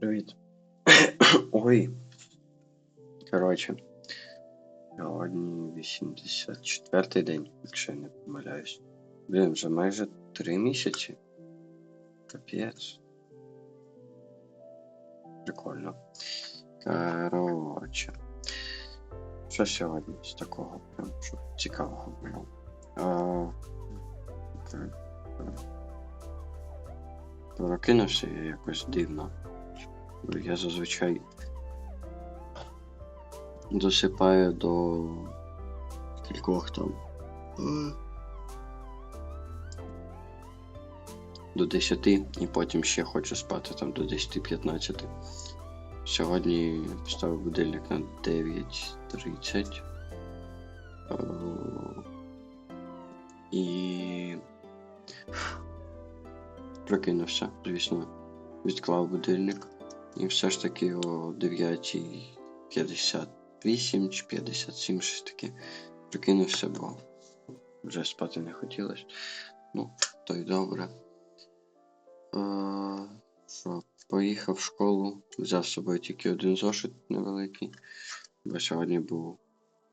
Привіт. Ой. Коротше. Сьогодні 84-й день, якщо я не помиляюсь. Блін, вже майже 3 місяці. Капець. Прикольно. Коротше. Що сьогодні з такого прям що цікавого було? Прокинувся я якось дивно. Я зазвичай досипаю до кількох там. До 10 і потім ще хочу спати там до 10-15. Сьогодні поставив будильник на 9.30. Е, І прокинувся, звісно, відклав будильник. І все ж таки о 9.58 чи 57 щось таке прикинувся, бо вже спати не хотілося. Ну, то й добре. Е, що, поїхав в школу, взяв з собою тільки один зошит невеликий, бо сьогодні був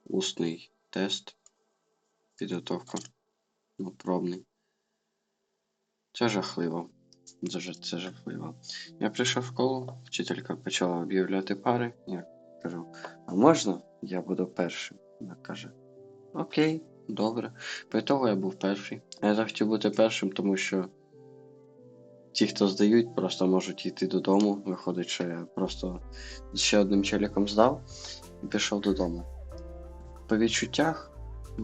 усний тест, підготовка, ну, пробний. Це жахливо. Це, ж- це жахливо. Я прийшов в школу, вчителька почала об'являти пари. Я кажу, а можна я буду першим? Вона каже: Окей, добре. По того я був перший. Я захотів бути першим, тому що ті, хто здають, просто можуть йти додому. Виходить, що я просто ще одним челіком здав і пішов додому. По відчуттях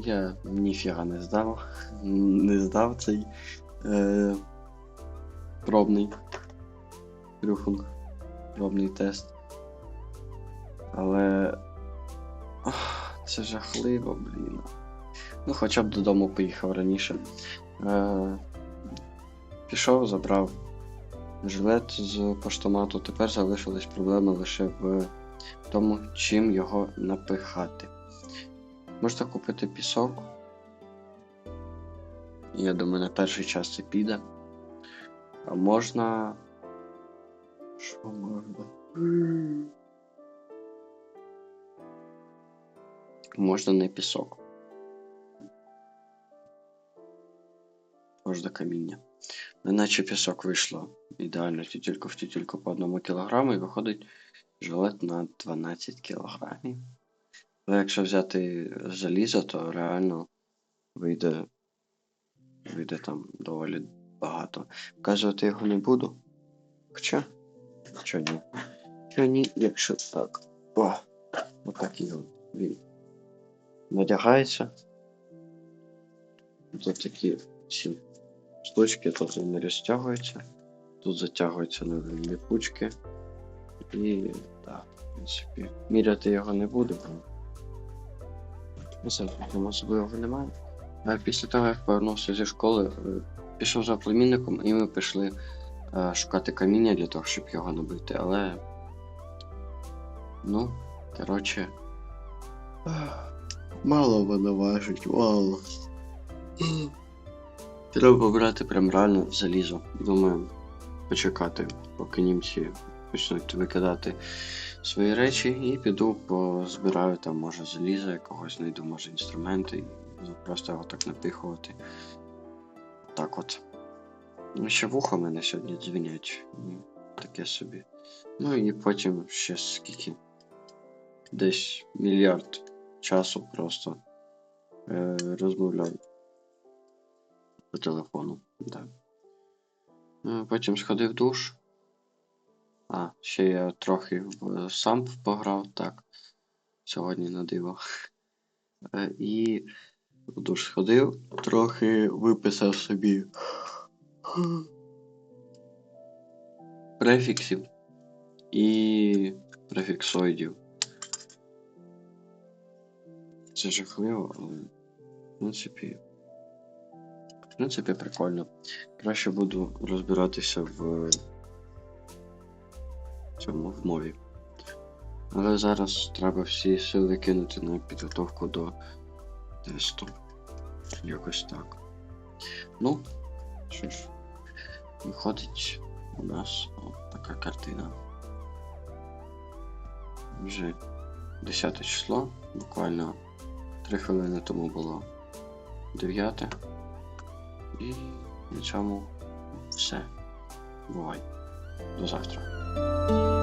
я ніфіга не здав. Не здав цей е, пробний брюхунг, пробний тест. Але ах, це жахливо, блін. Ну, хоча б додому поїхав раніше. Е, пішов, забрав жилет з поштомату. Тепер залишились проблеми лише в тому, чим його напихати. Можна купити пісок. Я думаю, на перший час це піде. А можна. Що можна? Можна не пісок. Можна каміння. Неначе пісок вийшло ідеально тільки в тільки по одному кілограму і виходить жилет на 12 кілограмів. Але якщо взяти залізо, то реально вийде, вийде там доволі багато. Вказувати його не буду. Хоча. Що ні? Що ні, якщо так. О, отакий от він. Надягається. Тут такі ці штучки, тут вони розтягуються. Тут затягуються на ліпучки. І так, в принципі, міряти його не буду, бо все, особливого немає. А після того, як повернувся зі школи, е, пішов за племінником, і ми пішли е, шукати каміння для того, щоб його набити. Але. Ну, коротше. Мало воно важить, мало. Треба брати прям реально залізо. Думаю, почекати, поки німці почнуть викидати свої речі, і піду позбираю там, може, залізо якогось, знайду, може, інструменти, і просто його так напихувати. Так от. Ну, ще вуха мене сьогодні дзвенять. і Таке собі. Ну і потім ще скільки. Десь мільярд часу просто е, розмовляв по телефону. Да. Е, Потім сходив в душ. А, ще я трохи сам пограв, так. Сьогодні на диво. Е, І в душ сходив, трохи виписав собі префіксів і префіксоїдів. Це жахливо, але в принципі. В принципі, прикольно. Краще буду розбиратися в цьому в мові. Але зараз треба всі сили кинути на підготовку до тесту. Якось так. Ну, що ж, виходить у нас от така картина. вже 10 число, буквально 3 хвилини тому було 9. І на цьому все. Бувай. До завтра.